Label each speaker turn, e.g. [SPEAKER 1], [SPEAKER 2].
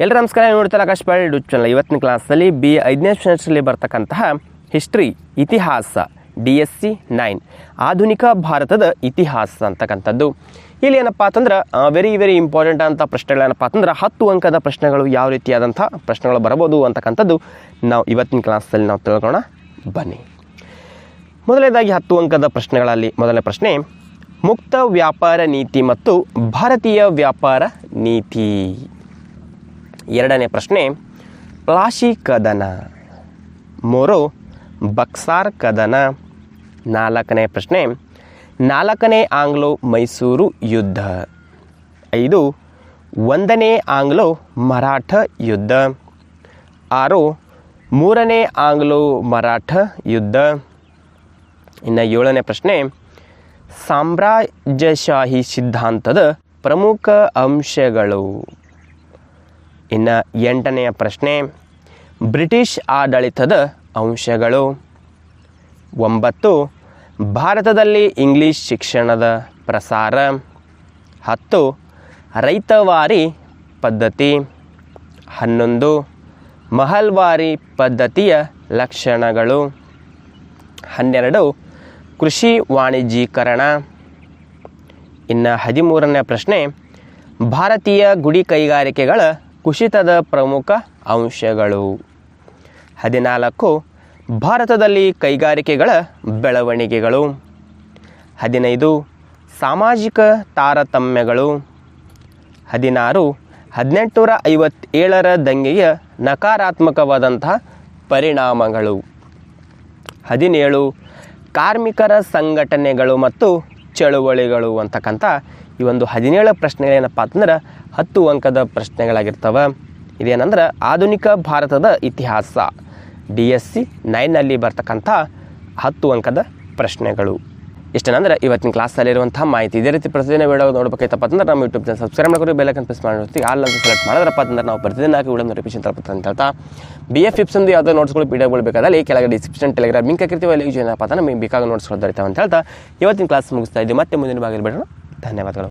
[SPEAKER 1] ಎಲ್ಲರೂ ನಮಸ್ಕಾರ ನೋಡ್ತಾರೆ ಆಕಾಶ್ ಪಾಳ್ ಯೂಟ್ಯೂಬ್ ಚಾನಲ್. ಇವತ್ತಿನ ಕ್ಲಾಸಲ್ಲಿ ಬಿ ಐದನೇ ಸ್ಟ್ಯಾಂಡರ್ಡ್ಸಲ್ಲಿ ಬರ್ತಕ್ಕಂತಹ ಹಿಸ್ಟ್ರಿ, ಇತಿಹಾಸ, ಡಿ ಎಸ್ ಸಿ ನೈನ್, ಆಧುನಿಕ ಭಾರತದ ಇತಿಹಾಸ ಅಂತಕ್ಕಂಥದ್ದು. ಇಲ್ಲಿ ಏನಪ್ಪ ಅಂತಂದ್ರೆ ವೆರಿ ವೆರಿ ಇಂಪಾರ್ಟೆಂಟ್ ಅಂತ ಪ್ರಶ್ನೆಗಳೇನಪ್ಪ ಅಂತಂದ್ರೆ, ಹತ್ತು ಅಂಕದ ಪ್ರಶ್ನೆಗಳು ಯಾವ ರೀತಿಯಾದಂಥ ಪ್ರಶ್ನೆಗಳು ಬರಬಹುದು ಅಂತಕ್ಕಂಥದ್ದು ನಾವು ಇವತ್ತಿನ ಕ್ಲಾಸಲ್ಲಿ ನಾವು ತಿಳ್ಕೊಳ್ಳೋಣ. ಬನ್ನಿ. ಮೊದಲನೇದಾಗಿ ಹತ್ತು ಅಂಕದ ಪ್ರಶ್ನೆಗಳಲ್ಲಿ ಮೊದಲನೇ ಪ್ರಶ್ನೆ, ಮುಕ್ತ ವ್ಯಾಪಾರ ನೀತಿ ಮತ್ತು ಭಾರತೀಯ ವ್ಯಾಪಾರ ನೀತಿ. ಎರಡನೇ ಪ್ರಶ್ನೆ, ಪ್ಲಾಶಿ ಕದನ. ಮೂರು, ಬಕ್ಸಾರ್ ಕದನ. ನಾಲ್ಕನೇ ಪ್ರಶ್ನೆ, ನಾಲ್ಕನೇ ಆಂಗ್ಲೋ ಮೈಸೂರು ಯುದ್ಧ. ಐದು, ಒಂದನೇ ಆಂಗ್ಲೋ ಮರಾಠ ಯುದ್ಧ. ಆರು, ಮೂರನೇ ಆಂಗ್ಲೋ ಮರಾಠ ಯುದ್ಧ. ಇನ್ನು ಏಳನೇ ಪ್ರಶ್ನೆ, ಸಾಮ್ರಾಜ್ಯಶಾಹಿ ಸಿದ್ಧಾಂತದ ಪ್ರಮುಖ ಅಂಶಗಳು. ಇನ್ನು ಎಂಟನೆಯ ಪ್ರಶ್ನೆ, ಬ್ರಿಟಿಷ್ ಆಡಳಿತದ ಅಂಶಗಳು. ಒಂಬತ್ತು, ಭಾರತದಲ್ಲಿ ಇಂಗ್ಲಿಷ್ ಶಿಕ್ಷಣದ ಪ್ರಸಾರ. ಹತ್ತು, ರೈತವಾರಿ ಪದ್ಧತಿ. ಹನ್ನೊಂದು, ಮಹಲ್ವಾರಿ ಪದ್ಧತಿಯ ಲಕ್ಷಣಗಳು. ಹನ್ನೆರಡು, ಕೃಷಿ ವಾಣಿಜ್ಯೀಕರಣ. ಇನ್ನು ಹದಿಮೂರನೇ ಪ್ರಶ್ನೆ, ಭಾರತೀಯ ಗುಡಿ ಕೈಗಾರಿಕೆಗಳ ಕುಸಿತದ ಪ್ರಮುಖ ಅಂಶಗಳು. ಹದಿನಾಲ್ಕು, ಭಾರತದಲ್ಲಿ ಕೈಗಾರಿಕೆಗಳ ಬೆಳವಣಿಗೆಗಳು. ಹದಿನೈದು, ಸಾಮಾಜಿಕ ತಾರತಮ್ಯಗಳು. ಹದಿನಾರು ಹದಿನೆಂಟುನೂರ ಐವತ್ತೇಳರ ದಂಗೆಯ ನಕಾರಾತ್ಮಕವಾದಂತಹ ಪರಿಣಾಮಗಳು. ಹದಿನೇಳು, ಕಾರ್ಮಿಕರ ಸಂಘಟನೆಗಳು ಮತ್ತು ಚಳುವಳಿಗಳು ಅಂತಕ್ಕಂಥ ಈ ಒಂದು ಹದಿನೇಳು ಪ್ರಶ್ನೆಗಳೇನಪ್ಪ ಅಂತಂದ್ರೆ ಹತ್ತು ಅಂಕದ ಪ್ರಶ್ನೆಗಳಾಗಿರ್ತವೆ. ಇದೇನಂದ್ರೆ ಆಧುನಿಕ ಭಾರತದ ಇತಿಹಾಸ. ಡಿ ಎಸ್ ಸಿ ನೈನಲ್ಲಿ ಬರ್ತಕ್ಕಂಥ ಹತ್ತು ಅಂಕದ ಪ್ರಶ್ನೆಗಳು. ಇಷ್ಟೇನಂದ್ರೆ ಇವತ್ತಿನ ಕ್ಲಾಸಲ್ಲಿರುವಂಥ ಮಾಹಿತಿ. ಇದೇ ರೀತಿ ಪ್ರತಿದಿನ ವಿಡಿಯೋ ನೋಡಬೇಕಾಯ್ತಪ್ಪ ಅಂದ್ರೆ ನಮ್ಮ ಯೂಟ್ಯೂಬ್ ಚಾನಲ್ ಸಬ್ಸ್ಕ್ರೈಬ್ ಮಾಡ್ಕೊಂಡು ಬೆಲ್ಲೈಕನ್ ಪ್ರೆಸ್ ಮಾಡಿರ್ತೀವಿ. ಆಲ್ ಅಂತ ಸೆಲೆಕ್ಟ್ ಮಾಡಿದ್ರಪ್ಪ ಅಂದ್ರೆ ನಾವು ಪ್ರತಿದಿನ ಹಾಕಿ ವಿಡಿಯೋ ನೋಟಿಫಿಕೇಶನ್ ತಲುಪುತ್ತೆ ಅಂತ ಹೇಳ್ತಾ. ಬಿ ಎಫ್ ಇಪ್ಸಂದು ಯಾವುದೋ ನೋಟ್ಸ್ಗಳು ವೀಡಿಯೋಗಳು ಬೇಕಾದಲ್ಲಿ ಕೆಳಗೆ ಡಿಸ್ಕ್ರಿಪ್ಷನ್ ಟೆಲಿಗ್ರಾಮ್ ಲಿಂಕ್ ಹಾಕಿರ್ತೀವಿ. ಅಲ್ಲಿ ಏನಪ್ಪ ಅಂದ್ರೆ ನಮಗೆ ಬೇಕಾಗಿ ನೋಟ್ಸ್ಗಳು ದೊರೀತಾವೆ ಅಂತ ಹೇಳ್ತಾ. ಇವತ್ತಿನ ಕ್ಲಾಸ್ ಮುಗಿಸ್ತಾ ಇದ್ದೀವಿ. ಮತ್ತೆ ಮುಂದಿನ ಭಾಗದಲ್ಲಿ ಬಿಡೋಣ ಧನ್ಯವಾದಗಳು.